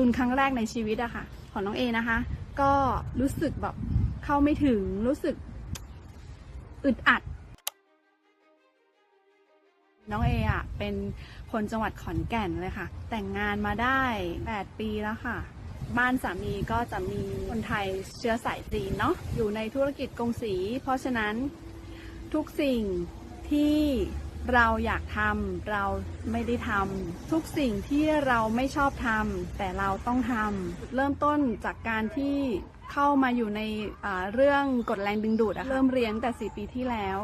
จูนครั้งแรกในชีวิตอะค่ะ ของน้องเอนะคะ ก็รู้สึกแบบเข้าไม่ถึงรู้สึกอึดอัด น้องเออะเป็นคนจังหวัดขอนแก่นเลยค่ะ แต่งงานมาได้ 8 ปีแล้วค่ะ บ้านสามีก็จะมีคนไทยเชื้อสายจีนเนาะอยู่ในธุรกิจกงสี เพราะฉะนั้นทุกสิ่งที่ เราอยากทำเราไม่ได้ทำทุกสิ่งที่เราไม่ชอบทำแต่เราต้องทำเริ่มต้นจากการที่เข้ามาอยู่ในเรื่องกฎแรงดึงดูดเริ่มเรียนตั้งแต่ 4 ปีที่แล้ว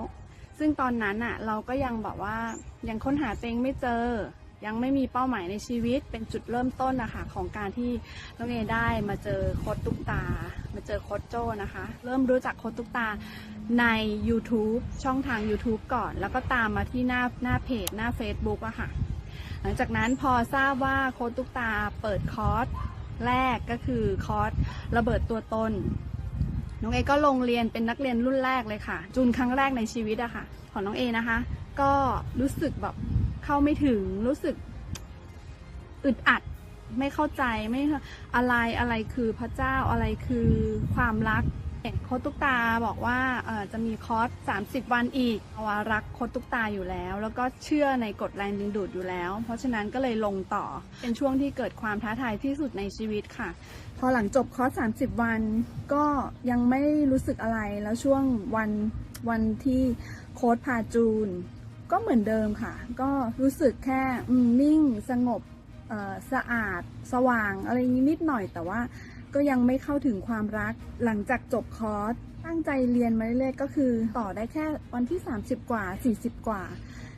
ซึ่งตอนนั้นอะเราก็ยังแบบว่ายังค้นหาตัวเองไม่เจอ ยังไม่มีเป้าหมายในชีวิต เป็นจุดเริ่มต้นนะคะของการที่น้องเอได้มาเจอโค้ดตุ๊กตา มาเจอโค้ดโจนะคะ เริ่มรู้จักโค้ดตุ๊กตาใน YouTube ช่องทาง YouTube ก่อน แล้วก็ตามมาที่หน้าหน้าเพจหน้า Facebook อะค่ะ หลังจากนั้นพอทราบว่าโค้ดตุ๊กตาเปิดคอร์สแรกก็คือคอร์สระเบิดตัวตนน้องเอก็ลงเรียนเป็นนักเรียนรุ่นแรกเลยค่ะ จูนครั้งแรกในชีวิตอะค่ะ ของน้องเอนะคะ ก็รู้สึกแบบ เข้าไม่ถึงรู้สึกอึดอัดไม่เข้าใจไม่อะไรอะไรคือพระเจ้าอะไรคือความรักโคตุกตาบอกว่าจะมีคอร์ส30 วันอีกว่ารักโคตุกตาอยู่แล้ว แล้วก็เชื่อในกฎแรงดึงดูดอยู่แล้ว เพราะฉะนั้นก็เลยลงต่อ เป็นช่วงที่เกิดความท้าทายที่สุดในชีวิตค่ะ พอหลังจบคอร์ส30 วันก็ยังไม่รู้สึกอะไรแล้วช่วงวันวันที่โค้ดพาจูน ก็เหมือนเดิมค่ะ ก็รู้สึกแค่นิ่งสงบสะอาดสว่างอะไรอย่างนี้นิดหน่อยแต่ว่าก็ยังไม่เข้าถึงความรักหลังจากจบคอร์สตั้งใจเรียนมาเรื่อยๆก็คือต่อได้แค่วันที่ 30 กว่า 40 กว่า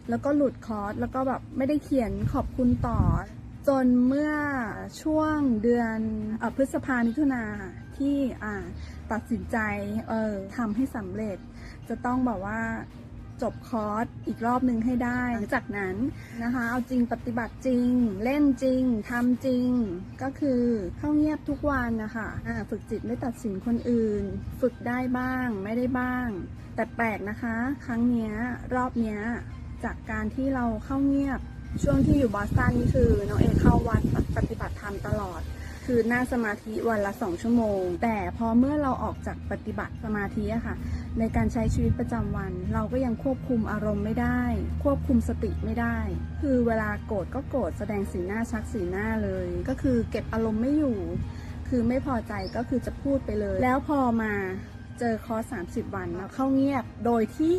แล้วก็หลุดคอร์สแล้วก็แบบไม่ได้เขียนขอบคุณต่อ จนเมื่อช่วงเดือนอพฤษภามิถุนาที่ตัดสินใจเออทำให้สำเร็จ จะต้องแบบว่า จบคอร์สอีกรอบหนึ่งให้ได้ หลังจากนั้นนะคะ เอาจริงปฏิบัติจริง เล่นจริงทำจริง ก็คือเข้าเงียบทุกวันนะคะอ่าฝึกจิตไม่ตัดสินคนอื่น ฝึกได้บ้างไม่ได้บ้าง แต่แปลกนะคะ ครั้งเนี้ยรอบเนี้ยจากการที่เราเข้าเงียบ ช่วงที่อยู่บอสตันนี่คือน้องเอเข้าวัดปฏิบัติธรรมตลอด คือนั่งสมาธิวันละสองชั่วโมง แต่พอเมื่อเราออกจากปฏิบัติสมาธิอะค่ะ ในการใช้ชีวิตประจำวัน เราก็ยังควบคุมอารมณ์ไม่ได้ ควบคุมสติไม่ได้ คือเวลาโกรธก็โกรธแสดงสีหน้าชักสีหน้าเลย ก็คือเก็บอารมณ์ไม่อยู่ คือไม่พอใจก็คือจะพูดไปเลย แล้วพอมา เจอคอร์ส30 วันมาเข้าเงียบโดยที่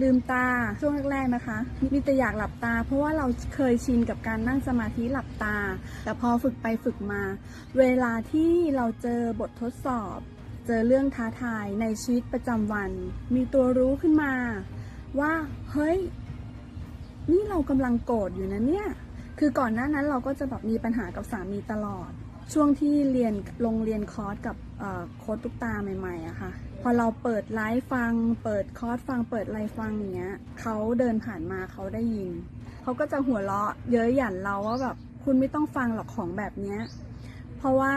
ลืมตาช่วงแรกๆนะคะ มีแต่อยากหลับตา เพราะว่าเราเคยชินกับการนั่งสมาธิหลับตา แต่พอฝึกไปฝึกมา เวลาที่เราเจอบททดสอบ เจอเรื่องท้าทายในชีวิตประจำวัน มีตัวรู้ขึ้นมา ว่าเฮ้ย นี่เรากำลังโกรธอยู่นะเนี่ย คือก่อนหน้านั้นเราก็จะแบบมีปัญหากับสามีตลอด ช่วงที่เรียนลงเรียนคอร์สกับโค้ดตุ๊กตาใหม่ๆอะค่ะ พอเราเปิดไลฟ์ฟัง เปิดคอร์สฟัง เปิดไลฟ์ฟังอย่างเงี้ยเขาเดินผ่านมาเขาได้ยิน เขาก็จะหัวเราะเย้ยหยันเราว่าแบบคุณไม่ต้องฟังหรอกของแบบเนี้ย เพราะว่า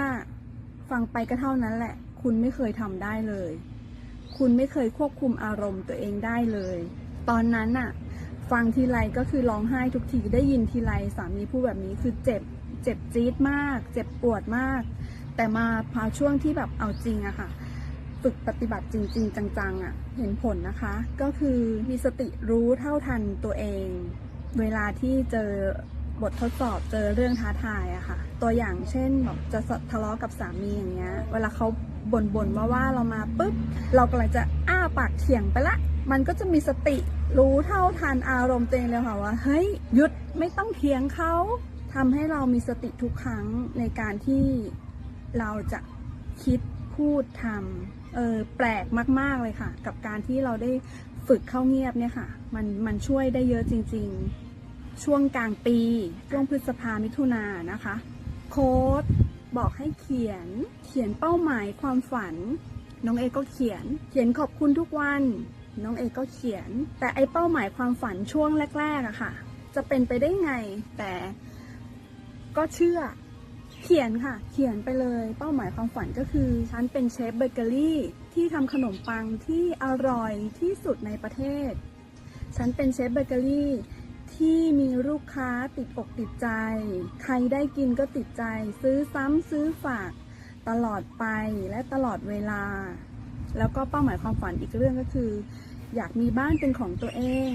ฟังไปก็เท่านั้นแหละ คุณไม่เคยทำได้เลย คุณไม่เคยควบคุมอารมณ์ตัวเองได้เลย ตอนนั้นน่ะฟังทีไรก็คือร้องไห้ทุกทีได้ยินทีไรสามีพูดแบบนี้คือเจ็บ เจ็บจี๊ดมาก เจ็บปวดมาก แต่มาพอช่วงที่แบบเอาจริงอะค่ะ ฝึกปฏิบัติจริง ๆ จังๆอะเห็นผลนะคะ ก็คือมีสติรู้เท่าทันตัวเอง เวลาที่เจอบททดสอบเจอเรื่องท้าทายอะค่ะ ตัวอย่างเช่นแบบจะทะเลาะกับสามีอย่างเงี้ย เวลาเขาบ่นๆมาว่าเรามาปุ๊บ เรากำลังจะอ้าปากเถียงไปละ มันก็จะมีสติรู้เท่าทันอารมณ์ตัวเองเลยค่ะว่า เฮ้ยหยุดไม่ต้องเถียงเขา ทำให้เรามีสติทุกครั้งในการที่เราจะคิดพูดทำเออแปลกมาก ๆ เลยค่ะ กับการที่เราได้ฝึกเข้าเงียบเนี่ยค่ะ มันมันช่วยได้เยอะจริง ๆ ช่วงกลางปี ช่วงพฤษภามิถุนานะคะ โค้ดบอกให้เขียนเขียนเป้าหมายความฝัน น้องเอก็เขียน เขียนขอบคุณทุกวัน น้องเอก็เขียน แต่ไอเป้าหมายความฝันช่วงแรกๆอะค่ะ จะเป็นไปได้ไงแต่ ก็เชื่อ เขียนค่ะ เขียนไปเลย เป้าหมายความฝันก็คือ ฉันเป็นเชฟเบเกอรี่ที่ทำขนมปังที่อร่อยที่สุดในประเทศ ฉันเป็นเชฟเบเกอรี่ที่มีลูกค้าติดอกติดใจ ใครได้กินก็ติดใจ ซื้อซ้ำซื้อฝากตลอดไปและตลอดเวลา แล้วก็เป้าหมายความฝันอีกเรื่องก็คือ อยากมีบ้านเป็นของตัวเอง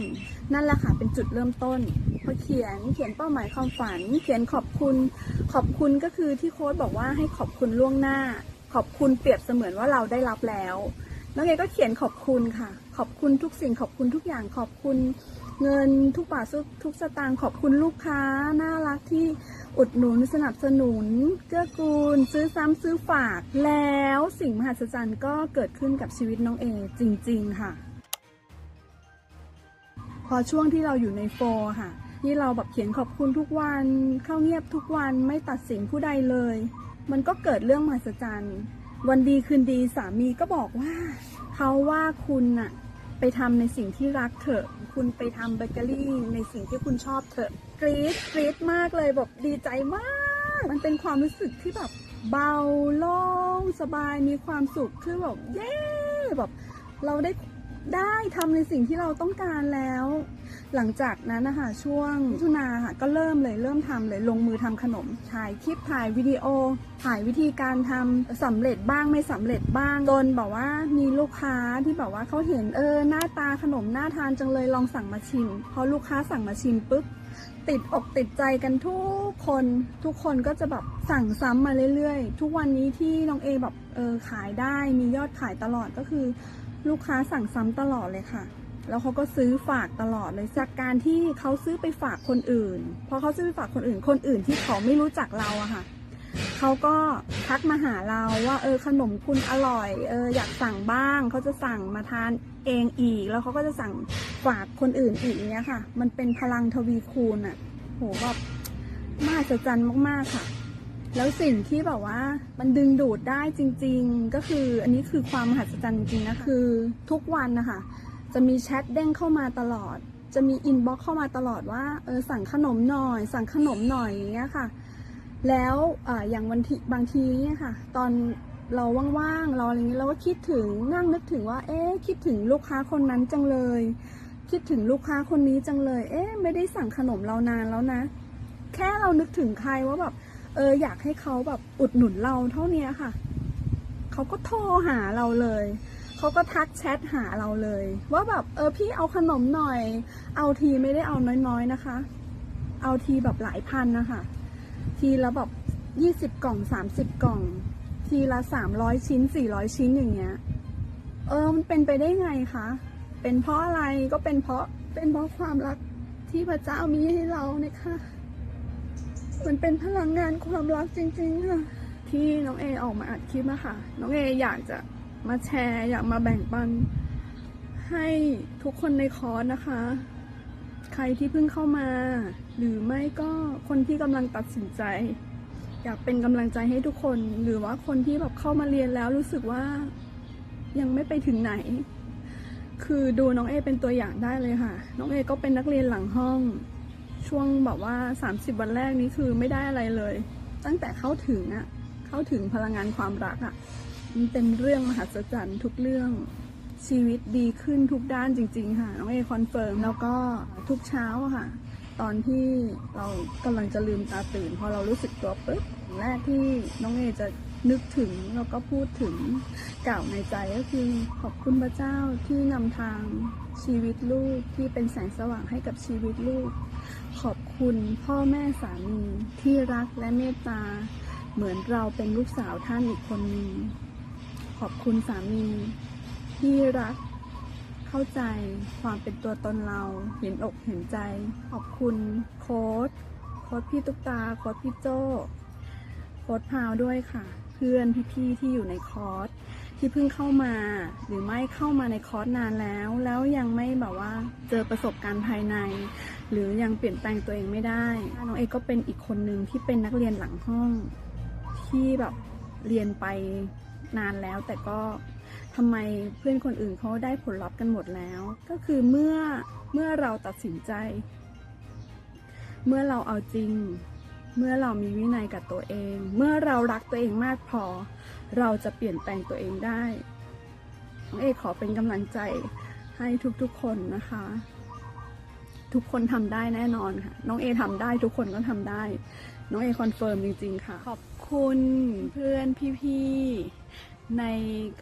นั่นแหละค่ะเป็นจุดเริ่มต้นพอเขียนเขียนเป้าหมายความฝัน เขียนขอบคุณ ขอบคุณก็คือที่โค้ดบอกว่าให้ขอบคุณล่วงหน้า ขอบคุณเปรียบเสมือนว่าเราได้รับแล้วน้องเอก็เขียนขอบคุณค่ะ ขอบคุณทุกสิ่งขอบคุณทุกอย่างขอบคุณเงินทุกบาททุกสตางค์ขอบคุณลูกค้าน่ารักที่อุดหนุนสนับสนุน เกื้อกูล ซื้อซ้ำซื้อฝาก แล้วสิ่งมหัศจรรย์ก็เกิดขึ้นกับชีวิตน้องเอจริง ๆ ค่ะ อช่วงที่เราอยู่ในโฟร์ค่ะที่เราแบบเขียนขอบคุณทุกวันเข้าเงียบทุกวันไม่ตัดสินผู้ใดเลย มันก็เกิดเรื่องมหัศจรรย์วันดีคืนดีสามีก็บอกว่า เขาว่าคุณน่ะไปทำในสิ่งที่รักเถอะ คุณไปทำเบเกอรี่ในสิ่งที่คุณชอบเถอะกรี๊ดกรี๊ดมากเลยแบบดีใจมาก มันเป็นความรู้สึกที่แบบเบาโล่งสบายมีความสุขคือแบบเย้แบบเราได้ ได้ทำในสิ่งที่เราต้องการแล้ว หลังจากนั้นนะคะช่วงมิถุนาค่ะก็เริ่มเลยเริ่มทำเลยลงมือทำขนมถ่ายคลิปถ่ายวิดีโอ ถ่ายวิธีการทำสำเร็จบ้างไม่สำเร็จบ้างจนแบบว่ามีลูกค้าที่แบบว่าเขาเห็นเออหน้าตาขนมน่าทานจังเลยลองสั่งมาชิมพอลูกค้าสั่งมาชิมปุ๊บติดอกติดใจกันทุกคนทุกคนก็จะแบบสั่งซ้ำมาเรื่อยๆ ทุกวันนี้ที่น้องเอแบบเออขายได้มียอดขายตลอดก็คือ ลูกค้าสั่งซ้ำตลอดเลยค่ะ แล้วเขาก็ซื้อฝากตลอดเลย จากการที่เขาซื้อไปฝากคนอื่น พอเขาซื้อไปฝากคนอื่น คนอื่นที่เขาไม่รู้จักเราอะค่ะ เขาก็ทักมาหาเราว่า เออขนมคุณอร่อย เอออยากสั่งบ้าง เขาจะสั่งมาทานเองอีก แล้วเขาก็จะสั่งฝากคนอื่นอีกเนี้ยค่ะ มันเป็นพลังทวีคูณอะโหแบบมหัศจรรย์มากๆค่ะ แล้วสิ่งที่แบบว่ามันดึงดูดได้จริง ๆ ก็คืออันนี้คือความมหัศจรรย์จริงๆนะคือทุกวันนะคะ จะมีแชทเด้งเข้ามาตลอด จะมีอินบ็อกเข้ามาตลอดว่าเออสั่งขนมหน่อย สั่งขนมหน่อยอย่างเงี้ยค่ะ แล้วออย่างวันที่บางทีเนี่ยค่ะ ตอนเราว่างๆเราอะไรเงี้ยเราก็คิดถึงนั่งนึกถึงว่า เอ๊ะคิดถึงลูกค้าคนนั้นจังเลย คิดถึงลูกค้าคนนี้จังเลย เอ๊ะไม่ได้สั่งขนมเรานานแล้วนะ แค่เรานึกถึงใครว่าแบบ เอออยากให้เขาแบบอุดหนุนเราเท่านี้ค่ะ เขาก็โทรหาเราเลยเขาก็ทักแชทหาเราเลย ว่าแบบเออพี่เอาขนมหน่อย เอาทีไม่ได้เอาน้อยๆนะคะ เอาทีแบบหลายพันนะคะ ทีละแบบยี่สิบกล่องสามสิบกล่อง ทีละสามร้อยชิ้นสี่ร้อยชิ้นอย่างเงี้ย เออมันเป็นไปได้ไงคะ เป็นเพราะอะไรก็เป็นเพราะเป็นเพราะความรักที่พระเจ้ามีให้เราเนี่ยค่ะ มันเป็นพลังงานความรักจริง ๆ ค่ะ ที่น้องเอออกมาอัดคลิปอะค่ะ น้องเออยากจะมาแชร์อยากมาแบ่งปัน ให้ทุกคนในคอร์สนะคะ ใครที่เพิ่งเข้ามา หรือไม่ก็คนที่กำลังตัดสินใจ อยากเป็นกำลังใจให้ทุกคน หรือว่าคนที่แบบเข้ามาเรียนแล้วรู้สึกว่ายังไม่ไปถึงไหน คือดูน้องเอเป็นตัวอย่างได้เลยค่ะ น้องเอก็เป็นนักเรียนหลังห้อง ช่วงแบบว่า 30 วันแรกนี้คือไม่ได้อะไรเลย ตั้งแต่เข้าถึงอะเข้าถึงพลังงานความรักอะมันเป็นเรื่องมหัศจรรย์ทุกเรื่องชีวิตดีขึ้นทุกด้านจริง ๆ ค่ะ น้องเอคอนเฟิร์มแล้วก็ทุกเช้าค่ะ ตอนที่เรากำลังจะลืมตาตื่น พอเรารู้สึกตัวปุ๊บแรกที่น้องเอจะนึกถึงแล้วก็พูดถึงกล่าวในใจก็คือขอบคุณพระเจ้าที่นำทางชีวิตลูกที่เป็นแสงสว่างให้กับชีวิตลูก ขอบคุณพ่อแม่สามีที่รักและเมตตา เหมือนเราเป็นลูกสาวท่านอีกคนหนึ่งขอบคุณสามี ที่รัก เข้าใจความเป็นตัวตนเราเห็นอกเห็นใจ ขอบคุณโค้ดโค้ดพี่ตุ๊กตาโค้ดพี่โจ้โค้ดพาวด้วยค่ะ เพื่อนพี่ๆที่อยู่ในคอร์สที่เพิ่งเข้ามาหรือม เข้ามาในคอร์สนานแล้ว แล้วยังไม่แบบว่าเจอประสบการณ์ภายใน หรือยังเปลี่ยนแปลงตัวเองไม่ได้น้องเอก็เป็นอีกคนหนึ่งที่เป็นนักเรียนหลังห้อง ที่แบบเรียนไปนานแล้ว แต่ก็ทำไมเพื่อนคนอื่นเขาได้ผลลัพธ์กันหมดแล้ว ก็คือเมื่อเมื่อเราตัดสินใจ เมื่อเราเอาจริง เมื่อเรามีวินัยกับตัวเอง เมื่อเรารักตัวเองมากพอ เราจะเปลี่ยนแปลงตัวเองได้ เอขอเป็นกำลังใจให้ทุกๆคนนะคะ ทุกคนทำได้แน่นอนค่ะ น้องเอทำได้ทุกคนก็ทำได้ น้องเอคอนเฟิร์มจริง ๆ ค่ะ ขอบคุณเพื่อนพี่ๆ ใน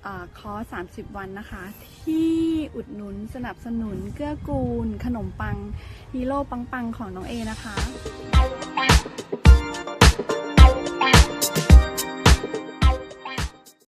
อคอร์ส30 วันนะคะ ที่อุดหนุนสนับสนุนเกื้อกูล ขนมปังฮีโร่ปังๆ ของน้องเอนะคะ